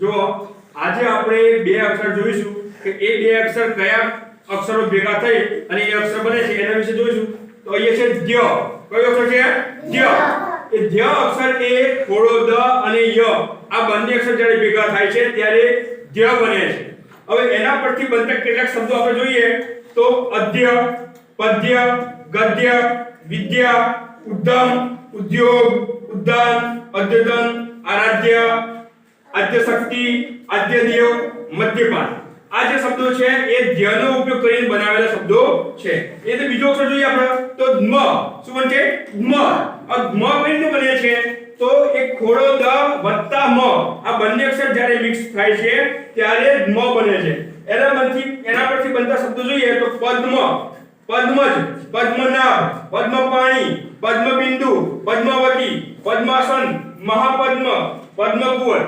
જો આજે આપણે બે અક્ષર જોઈશું કે એ બે અક્ષર કયા અક્ષરો ભેગા થઈ અને એ અક્ષર બને છે એના વિશે જોઈશું. તો અહીંયા છે ધ્ય કયો અક્ષર છે? ધ્ય એ ધ્ય અક્ષર એ થોડો દ અને ય. આ બંને અક્ષર જ્યારે ભેગા થાય છે ત્યારે ધ્ય બને છે. હવે એના પરથી બનતા કેટલાક શબ્દો આપણે જોઈએ. તો અધ્ય પદ્ય ગદ્ય વિદ્યા ઉદ્દમ ઉદ્યોગ ઉદ્દાન અદ્યતન આરાધ્ય આદ્ય શક્તિ મદ્યપાન. આ જે શબ્દો છે, એ ધ્યનો ઉપયોગ કરીને બનાવેલા શબ્દો છે. એ બીજો અક્ષર જોઈએ આપણે, તો મ. શું બનશે મ. આ મ કઈ બને છે? તો એક ખોડો દ વત્તા મ. આ બંને અક્ષર જ્યારે મિક્સ થાય છે, ત્યારે મ બને છે. એના પરથી એના પરથી બનતા શબ્દો જોઈએ, તો પદ્મ. પદ્મજ પદ્મનાભ પદ્મપાણી પદ્મબિંદુ પદ્માવતી, પદ્માસન, મહાપદ્મ પદ્મકુંવર